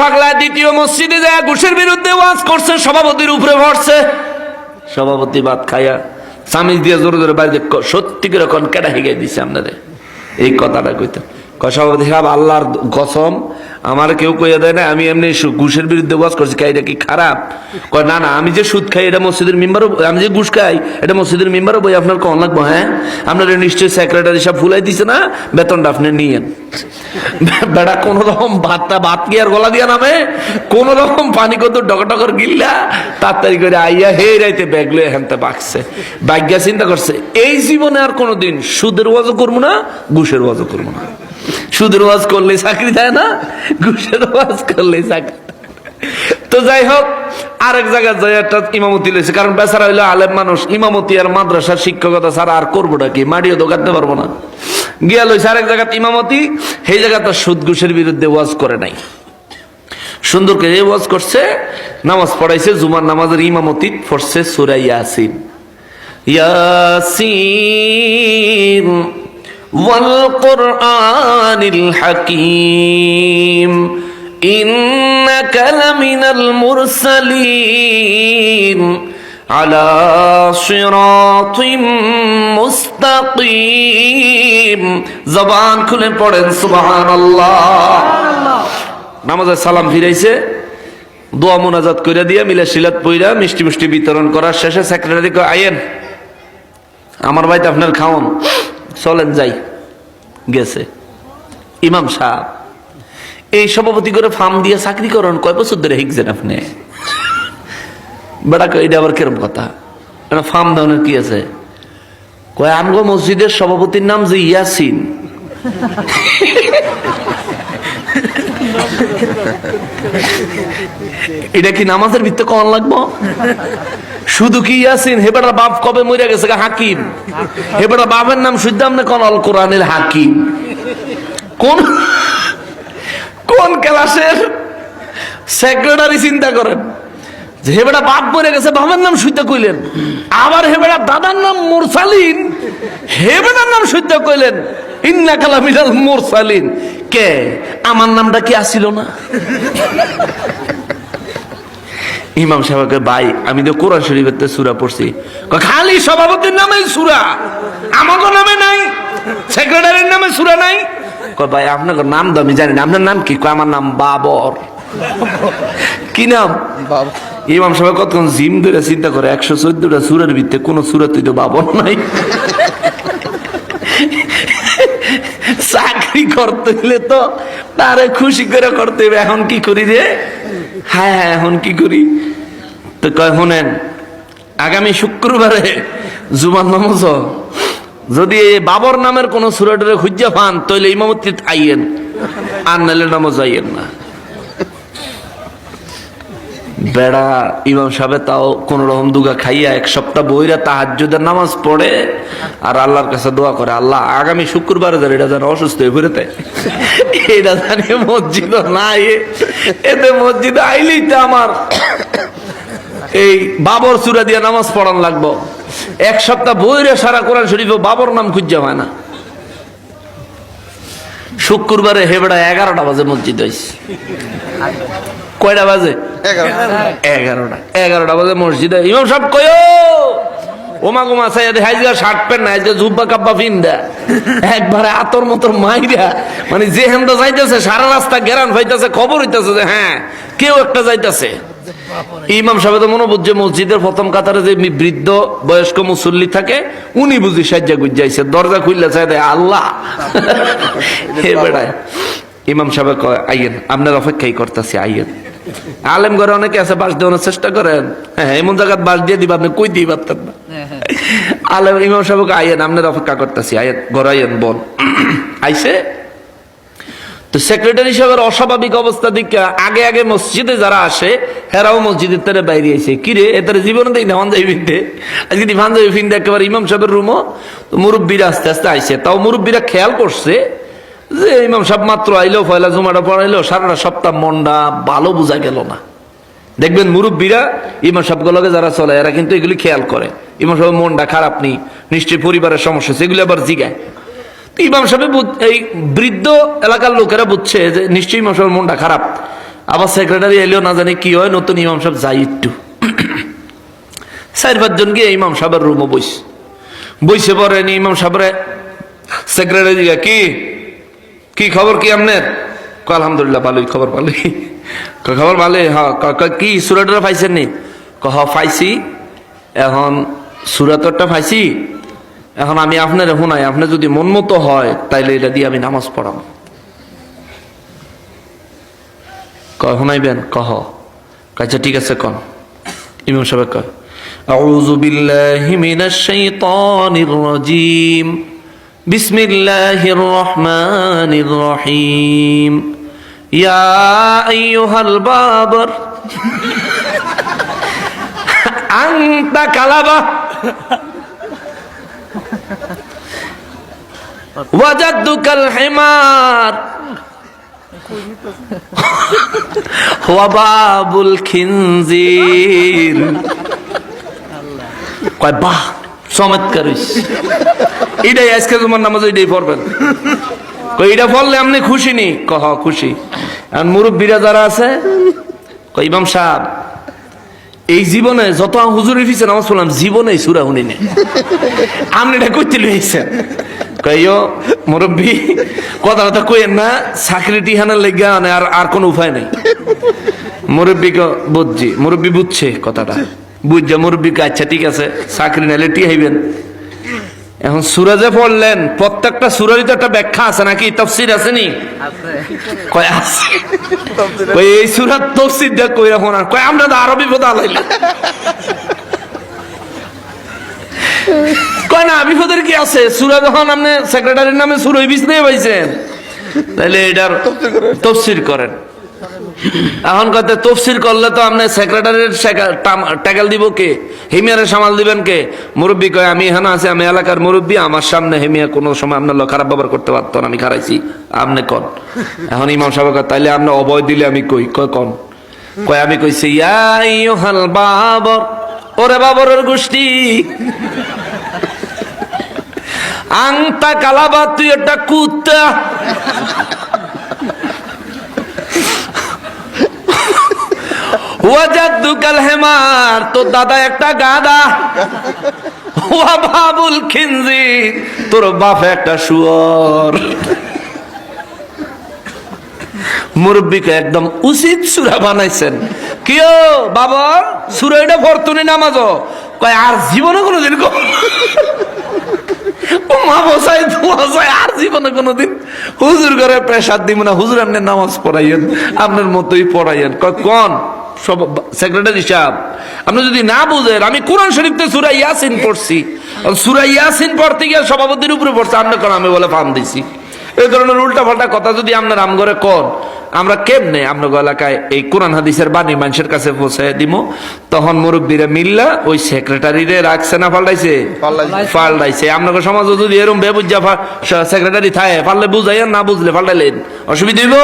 পাগলা দ্বিতীয় মসজিদে যায়, ঘুষের বিরুদ্ধে ওয়াজ করছে, সভাপতির উপরে ভরছে। সভাপতি ভাত খায়া স্বামী দিয়ে জোরে জোরে বাড়িতে সত্যি করে কোন কেডা হেগে দিছে আপনাদের এই কথাটা কইতাম সভাপতি, সাহেব, আল্লাহর কসম আমার কেউ কইয়া দেয় না, আমি এমনি ঘুষের বিরুদ্ধে ওয়াজ করছি, খাই এটা কি খারাপ? কয়, না না, আমি যে সুদ খাই এটা মসজিদের মেম্বারও আমি যে ঘুষ খাই এটা মসজিদের মেম্বারও বই, আপনার কন লাগবো হ্যাঁ? আপনার নিশ্চয়ই সেক্রেটারি সব ফুলাই দিছে না? বেতনটা আপনি নিয়েন। বেড়া কোন রকম ভাতটা ভাত কি আর গলা দিয়া নামে? কোন রকম পানি কত ডকটকর গিল্লা? তাড়াতাড়ি করে আইয়া হে রাইতে ব্যাগ লয়ে হেনতে বাকছে বাগ্যা চিন্তা করছে, এই জীবনে আর কোনোদিন সুদের ওয়াজও করব না, ঘুষের ওয়াজও করব না। সুদের ওয়াজ করলে চাকরি দেয় না, ঘুষের ওয়াজ করলে চাকরি তো যাই হোক, আরেক জায়গায় যাই, একটা ইমামতি লইছে। কারণ বেচারা হইল আলেম মানুষ, ইমামতি আর মাদ্রাসার শিক্ষকতা ছাড়া আর করবোটা কি? মাটিও তো কাটতে পারব না। গিয়া লইছে আরেক জায়গাত ইমামতি, সেই জায়গাতে সুদ ঘুষের বিরুদ্ধে ওয়াজ করে নাই। সুন্দর করে ওয়াজ করছে, নামাজ পড়াইছে, জুমার নামাজের ইমামতি পড়ছে সুরা ইয়াসিন। ইয়াসিন। والقرآن الحكيم إنك لمن المرسلين على صراط মুস্তাকিম জবান খুলে পড়েন সুবহানাল্লাহ নামাজের সালাম ফিরাইছে দোয়া মোনাজাত কইরা দিয়া মিলে সিলাত পইরা মিষ্টি মিষ্টি বিতরণ করার শেষে সেক্রেটারি কয় আইয়েন আমার বাড়িতে আপনার খাওন চলেন যাই, গেছে। ইমাম সাহ এই সভাপতি করে ফার্ম দিয়ে চাকরি করেন, কয় বছর ধরে শিখছেন আপনি? বেড়া এটা আবার কিরম কথা? এটা ফার্ম ধরনের কি আছে? কয়, আমগো মসজিদের সভাপতির নাম যে ইয়াসিন। এটা কি নামাজের ভিত্তি কন লাগবো? শুধু কি ইয়াসিন? হেবেটার বাপ কবে মরে গেছে হাকিম। হেবেটার বাপের নাম শুদ্ধাম না কোন অল কোরআনের হাকিম? কোন কোন ক্লাসের সেক্রেটারি চিন্তা করেন? যে হেবেটা বাপ মরে গেছে বাবার নাম শুদ্ধ কইলেন। আবার হেবেটা দাদার নাম মুরসালিন। হেবেটার নাম শুদ্ধ কইলেন, ইন্না কালামিনাল মুরসালিন। কে? আমার নামটা কি আসিল না? ইমাম সাহেবকে ভাই আমি তো কোরআন শরীফের তো সুরা পড়ছি খালি সভাপতির নামে সুরা আমাকে নামে নাই সেক্রেটারির নামে সুরা নাই? ভাই আপনার নাম তো আমি জানি না আপনার নাম কি? কয় আমার নাম বাবর। কি নাম? ইমাম সাহেব কতক্ষণ জিম ধরে চিন্তা করে একশো চোদ্দটা সুরের ভিত্তে কোন সুরাত তো বাবর নাই। চাকরি করতে হলে তো তারে খুশি করে করতে হবে এখন কি করি রে? হ্যাঁ হ্যাঁ এখন কি করি? তো কয়, শোনেন, আগামী শুক্রবারে জুমান নামাজ যদি বাবর নামের কোন সুরেটরে খুঁজা পান, তাহলে ইমামতি আইয়েন, আর নাহলে নামাজ আইয়েন না। বেড়া ইমাম সাহেব তাও কোন রকম দুগা খাইয়া এক সপ্তাহ বইরা তাহাজ্জুদের নামাজ পড়ে আর আল্লাহর কাছে দোয়া করে, আল্লাহ, আগামী শুক্রবারে যেন এটা যেন অসুস্থ হয়ে ঘুরে এটা জানি মসজিদ নাই এতে মসজিদ আইলেই তো আমার এই বাবর চূড়া দিয়ে নামাজ পড়ান লাগবো। এক সপ্তাহ বইরে সারা কোরআন শরীফ বাবর নাম খুঁজা হয় না। শুক্রবারে হেবড়া এগারোটা বাজে মসজিদ হয়েছে কয়টা বাজে? এগারোটা। এগারোটা। বাজে মসজিদে। ইমাম সব কয় ওমা গোমা সাইয়াদে হাইজগা শার্ট প্যান্ট না জুব্বা কাব্বা ফিন্দা একবারে আতর মতর মাইরা মানে যে যাইতেছে সারা রাস্তা গেরান ফাইতেছে খবর হইতেছে যে হ্যাঁ কেউ একটা যাইতেছে। ইমাম সাহেব তো মনে বুঝছে মসজিদের প্রথম কাতারে যে বৃদ্ধ বয়স্ক মুসল্লি থাকে উনি বুঝি সাজ্জা গুজাইছে দরজা খুললে চাই আল্লাহ! হে বেড়ায়। ইমাম সাহেব কয় আইয়েন আপনার অপেক্ষাই করতেছি আইয়েন। আলেম ঘরে অনেকে আছে, বাস দেওয়ানোর চেষ্টা করেন। হ্যাঁ এমন জায়গায় বাস দিয়ে দিবা, আপনি কই দিই পারতেন না আলেম, ইমাম সাহেবকে আইয়েন, আপনার অপেক্ষা করতেছি, আইয়েন, ঘর আইয়েন, বল। আইসে তো সেক্রেটারি সাহেবের অস্বাভাবিক অবস্থা দিকে আগে আগে মসজিদে যারা আসে, হেরাও মসজিদের তারা বাইরে আইছে। কিরে এদের জীবনে দেখ না যাই ফিনতে আজকে ফিনতে একেবারে ইমাম সাহেবের রুমও, তো মুরব্বীরা আস্তে আস্তে আইছে। তাও মুরব্বীরা খেয়াল করছে যে ইমাম সাহেব মাত্র আইলো পয়লা জুমাটা পড়াইলো, সারাটা সপ্তাহ মনটা ভালো বোঝা গেল না। দেখবেন মুরব্বীরা ইমাম সাহেবগুলোকে যারা চলে, এরা কিন্তু এগুলি খেয়াল করে। ইমাম সাহেব মনটা খারাপ নেই, নিশ্চয়ই পরিবারের সমস্যা, সেগুলি আবার জিগায়। ইমাম সাহেব এই বৃদ্ধ এলাকার লোকেরা বুঝছে যে নিশ্চয়ই ইমাম সাহেবের মনটা খারাপ। আবার সেক্রেটারি এলেও না জানি কি হয়, নতুন ইমাম সাহেব যাই একটু। চার পাঁচজন গিয়ে ইমাম সাহেবের রুমও বইস বইসে পরে ইমাম সাহেবরে সেক্রেটারি কি? কি খবর কি আপনার কয়, আলহামদুলিল্লাহ ভালোই খবর ভালোই কয়, খবর ভালোই হ্যাঁ কয়, কয়, কি সুরাটরা পাইছেন নি কহ পাইছি এখন সুরাতরটা পাইছি এখন আমি আপনার শোনাই আপনার যদি মন মতো হয় তাইলে এটা দিয়ে আমি নামাজ পড়াম কয় শোনাইবেন কহ আচ্ছা ঠিক আছে কন ইমাম সাহেব কয় أعوذ بالله من الشيطان الرجيم بسم الله الرحمن الرحيم يا أيها البابر أنت كلبة وجدك الحمار وباب الخنزير কয় বাহ চমৎকার হইছে। এটাই আজকে তোমার নামাজ এটাই পড়বেন। এটা পড়লে আপনি খুশি নি? কহ, খুশি। আর মুরব্বীরা যারা আছে কই ইমাম সাহেব, এই জীবনে যত হুজুরের পিছনে নামাজ পড়লাম জীবনে সুরা শুনি নে আপনি এটা করতে লইছেন। কইও মুরব্বী কথা কথা কইেন না, চাকরি টিহানের লেগে আর আর কোনো উপায় নেই। মুরব্বী বুঝছি। মুরব্বী বুঝছে কথাটা। বুঝছে মুরব্বী আচ্ছা ঠিক আছে চাকরি নাইলে টিহাইবেন এখন সুরাজে পড়লেন প্রত্যেকটা সুরারই তো একটা ব্যাখ্যা আছে নাকি? তফসির আছে নি? কয় আছে। কই এই সুরাত তফসির দেখ কই রাখো না কয় আমরা তো আরবি বোধ আলাইলাম। কয় না বিপদের কি আছে? সুরা যখন আপনি সেক্রেটারির নামে সুরই বিষ নিয়ে পাইছেন। তাহলে এটার তফসির করেন। এখন কথা তফসির করলে তো আপনি সেক্রেটারির ট্যাকেল দিব কে? হেমিয়ারে সামাল দিবেন কে? মুরব্বী কয়, আমি এখানে আছি, আমি এলাকার মুরব্বী, আমার সামনে হেমিয়া কোনো সময় আপনার খারাপ ব্যবহার করতে পারতো না, আমি খারাইছি। আপনি কন? এখন ইমাম সাহেব তাইলে আপনি অবয় দিলে আমি কই? কয়, কন? কয়, আমি কইছি ইয়াইহাল বাবর। ওরে বাবরের গোষ্ঠী। আংতা কালাবা তুই একটা কুত্তা। হেমার তোর দাদা একটা গাদা। ওয়া বাবুল খিনজি, তোর বাপ একটা শুয়র। মুরব্বীকে একদম উচিত সুরা বানাইছেন। কিও বাবা সুরা এটা ফরতুনি নামাজ। কয়, আর জীবনে কোনোদিন ও মা বসাই বসাই আর জীবনে হুজুর করে প্রেসার দিব না, হুজুর আপনি নামাজ পড়াইয়েন, আপনার মতোই পড়াইয়েন। কয়, কোন? সব সেক্রেটারি সাহেব আপনি যদি না বুঝেন আমি কোরআন শরীফতে সুরা ইয়াসিন পড়ছি। সুরা ইয়াসিন পড়তে গিয়ে সভাপতির উপরে পড়ছে আপনি কোন আমি বলে ফান দিছি। এই ধরনের উল্টা পাল্টা কথা যদি আপনার আম করে কন আমরা কেমনে আপনার এলাকায় এই কোরআন হাদিসের বাণী মানুষের কাছে পৌঁছে দিব তখন মুরব্বীরা মিল্লা ওই সেক্রেটারিরে রাখছে না পাল্টাইছে পাল্টাইছে আপনাকে সমাজে যদি এরকম বেবুজা সেক্রেটারি থাকে পারলে বুঝাইয়া না বুঝলে পাল্টাইলেন অসুবিধা হইব?